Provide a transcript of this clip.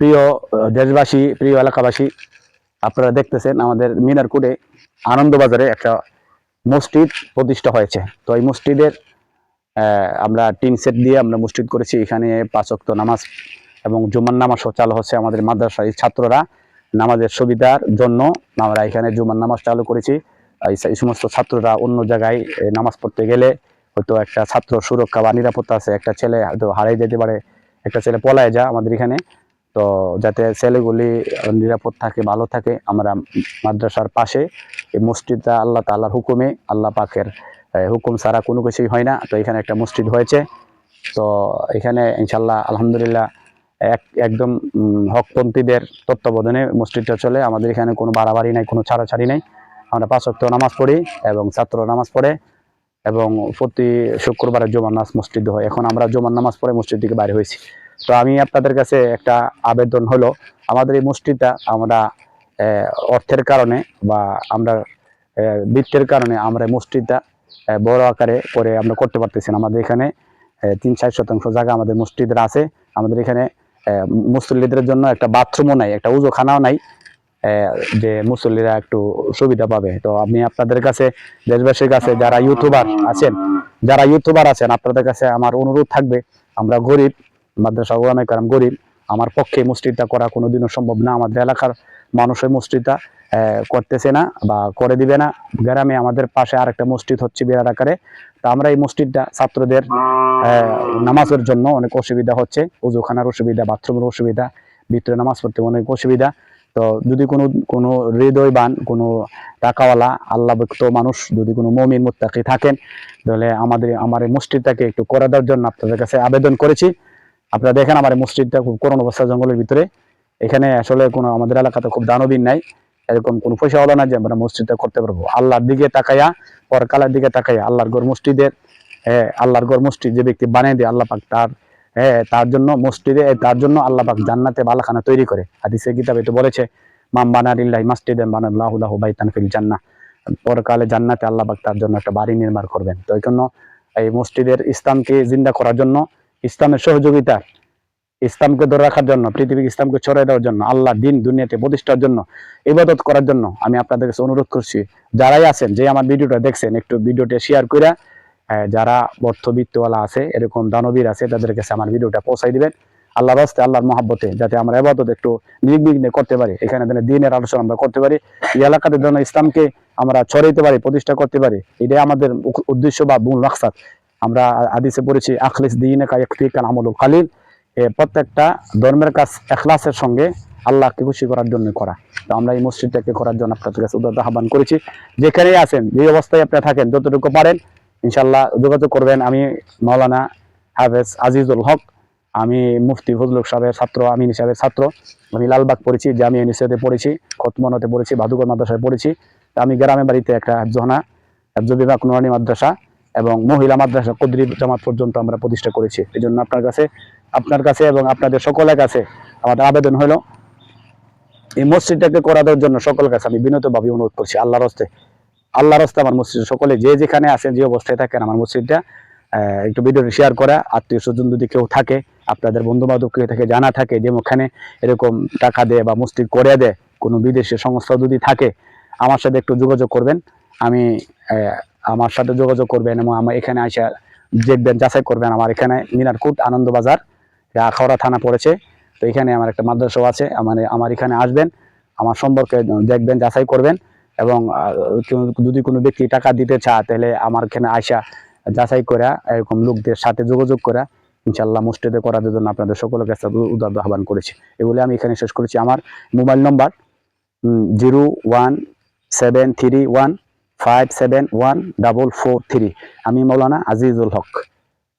প্রিয় দেশবাসী, প্রিয় এলাকাবাসী, আপনারা দেখতেছেন আমাদের মিনারকুটে আনন্দবাজারে একটা মসজিদ প্রতিষ্ঠা হয়েছে। তো এই মসজিদের আমরা টিন সেট দিয়ে আমরা মসজিদ করেছি। এখানে পাঁচক্ত নামাজ এবং জুমার নামাজও চালু হচ্ছে আমাদের মাদ্রাসার ছাত্ররা। নামাজের সুবিধার জন্য আমরা এখানে জুমার নামাজ চালু করেছি। এই সমস্ত ছাত্ররা অন্য জায়গায় নামাজ পড়তে গেলে হয়তো একটা ছাত্র সুরক্ষা বা নিরাপত্তা আছে। একটা ছেলে হয়তো হারিয়ে যেতে পারে, একটা ছেলে পলায় যা আমাদের এখানে। তো যাতে ছেলেগুলি নিরাপদ থাকে, ভালো থাকে, আমরা মাদ্রাসার পাশে এই মসজিদটা আল্লাহ তাল্লাহর হুকুমে, আল্লাহ পাকের হুকুম ছাড়া কোনো কিছুই হয় না। তো এখানে একটা মসজিদ হয়েছে। তো এখানে ইনশাল্লাহ আলহামদুলিল্লাহ, এক, একদম হকপন্থীদের তত্ত্বাবধানে মসজিদটা চলে। আমাদের এখানে কোনো বাড়াবাড়ি নাই, কোনো ছাড়াছাড়ি নাই। আমরা পাঁচ নামাজ পড়ি এবং ছাত্র নামাজ পড়ে এবং প্রতি শুক্রবারে জুমার নামাজ মসজিদ হয়। এখন আমরা জুমার নামাজ পড়ে মসজিদ থেকে বাইরে হয়েছি। তো আমি আপনাদের কাছে একটা আবেদন হলো আমাদের এই মসজিদটা আমরা অর্থের কারণে বা আমরা বৃত্তের কারণে আমরা আহ, বড় আকারে করে আমরা করতে পারতেছি না। আমাদের এখানে তিন ষাট শতাংশ জায়গা আমাদের মসজিদের আছে। আমাদের এখানে মুসল্লিদের জন্য একটা বাথরুমও নাই একটা উজোখানাও নাই যে মুসল্লিরা একটু সুবিধা পাবে। তো আমি আপনাদের কাছে দেশবাসীর কাছে যারা ইউটিউবার আছেন যারা ইউটিউবার আছেন আপনাদের কাছে আমার অনুরোধ থাকবে আমরা গরিব মাদ্রাসা ওলামে কারাম গরিব, আমার পক্ষে মসজিদটা করা কোনোদিনও সম্ভব না। আমাদের এলাকার মানুষ ওই মসজিদটা করতেছে না বা করে দিবে না। গ্রামে আমাদের পাশে আরেকটা মসজিদ হচ্ছে বিরাট আকারে। তো আমরা এই মসজিদটা ছাত্রদের নামাজের জন্য অনেক অসুবিধা হচ্ছে। উজুখানার অসুবিধা, বাথরুমের অসুবিধা, ভিতরে নামাজ পড়তে অনেক অসুবিধা। তো যদি কোনো কোনো হৃদয়বান, কোনো টাকাওয়ালা আল্লাহ ভক্ত মানুষ যদি কোনো মমিন মুত্তাকি থাকেন, তাহলে আমাদের, আমার এই মসজিদটাকে একটু করে দেওয়ার জন্য আপনাদের কাছে আবেদন করেছি। আপনারা দেখেন আমার মসজিদটা খুব করুণ অবস্থা জঙ্গলের ভিতরে। এখানে আসলে কোনো আমাদের এলাকাতে খুব দানবীন নাই। এরকম কোনো পয়সা হলো না যে আমরা মসজিদটা করতে পারব। আল্লাহর দিকে তাকাইয়া পরকালের দিকে তাকাইয়া আল্লাহর গড় মসজিদের হ্যাঁ আল্লাহর গড় মসজিদ যে ব্যক্তি বানিয়ে দেয় আল্লাহ পাক তার হ্যাঁ তার জন্য মসজিদে তার জন্য আল্লাহ পাক জান্নাতে বালাখানা তৈরি করে। হাদিসে কিতাবে তো বলেছে মাম বানারিল্লাহি মাসজিদান বানাল্লাহু লাহু বাইতান ফিল জান্নাহ। পরকালে জান্নাতে আল্লাহ পাক তার জন্য একটা বাড়ি নির্মাণ করবেন। তো এই জন্য এই মসজিদের ইসলামকে জিন্দা করার জন্য ইসলামের সহযোগিতা, ইসলামকে ধরে রাখার জন্য পৃথিবীর ইসলামকে ছড়িয়ে দেওয়ার জন্য, আল্লাহ দিন দুনিয়াতে প্রতিষ্ঠার জন্য, ইবাদত করার জন্য আমি আপনাদের কাছে অনুরোধ করছি। যারাই আছেন, যে আমার ভিডিওটা দেখছেন, একটু ভিডিওটা শেয়ার করে যারা অর্থবিত্তওয়ালা আছে, এরকম দানবীর আছে, তাদের কাছে আমার ভিডিওটা পৌঁছাই দিবেন। আল্লাহর রাস্তে আল্লাহর মহাব্বতে, যাতে আমরা এবাদত একটু নির্বিঘ্নে করতে পারি, এখানে যেন দিনের আলোচনা আমরা করতে পারি, এই এলাকাতে যেন ইসলামকে আমরা ছড়াইতে পারি, প্রতিষ্ঠা করতে পারি, এটাই আমাদের উদ্দেশ্য বা মূল মাকসাদ। আমরা আদিসে পড়েছি, আখলিস দিন কান আমল খালিল। প্রত্যেকটা ধর্মের কাজ এখলাসের সঙ্গে আল্লাহকে খুশি করার জন্য করা। তো আমরা এই মসজিদটাকে করার জন্য আপনাদের কাছে উদার আহ্বান করেছি। যেখানেই আছেন যে অবস্থায় আপনারা থাকেন, যতটুকু পারেন ইনশাল্লাহ যোগাযোগ করবেন। আমি মৌলানা হাফেজ আজিজুল হক, আমি মুফতি ফজলুক সাহেবের ছাত্র, আমিন সাহেবের ছাত্র। আমি লালবাগ পড়েছি, জামিয়া ইউনিভার্সিটিতে পড়েছি, খতমনতে পড়েছি বাদুগর মাদ্রাসায় পড়েছি। আমি গ্রামের বাড়িতে একটা হাফজ বিভাগ নুরানি মাদ্রাসা। এবং মহিলা মাদ্রাসা কদ্রি জামাত পর্যন্ত আমরা প্রতিষ্ঠা করেছি। এই জন্য আপনার কাছে আপনার কাছে এবং আপনাদের সকলের কাছে আমাদের আবেদন হলো, এই মসজিদটাকে করা দেওয়ার জন্য সকলের কাছে আমি বিনতভাবে অনুরোধ করছি, আল্লাহর হস্তে আল্লাহর হস্তে আমার মসজিদ সকলে যে যেখানে আছেন, যে অবস্থায় থাকেন আমার মসজিদটা একটু ভিডিওটি শেয়ার করা, আত্মীয় স্বজন যদি কেউ থাকে, আপনাদের বন্ধু বান্ধব কেউ থেকে, জানা থাকে যে ওখানে এরকম টাকা দেয় বা মসজিদ করে দেয়, কোনো বিদেশি সংস্থা যদি থাকে, আমার সাথে একটু যোগাযোগ করবেন, আমি আমার সাথে যোগাযোগ করবেন এবং আমার এখানে আসা দেখবেন, যাচাই করবেন আমার এখানে মিনারকুট আনন্দবাজার আখাউড়া থানা পড়েছে। তো এখানে আমার একটা মাদ্রাসাও আছে আমার আমার এখানে আসবেন, আমার সম্পর্কে দেখবেন, যাচাই করবেন এবং যদি কোনো ব্যক্তি টাকা দিতে চায়, তাহলে আমার এখানে আসা যাচাই করা, এরকম লোকদের সাথে যোগাযোগ করা ইনশাল্লাহ মসজিদে করার জন্য আপনাদের সকলের কাছে উদার আহ্বান করেছি। এগুলি আমি এখানে শেষ করেছি। আমার mobile number zero one seven three one five seven one double four three আমি মৌলানা আজিজুল হক।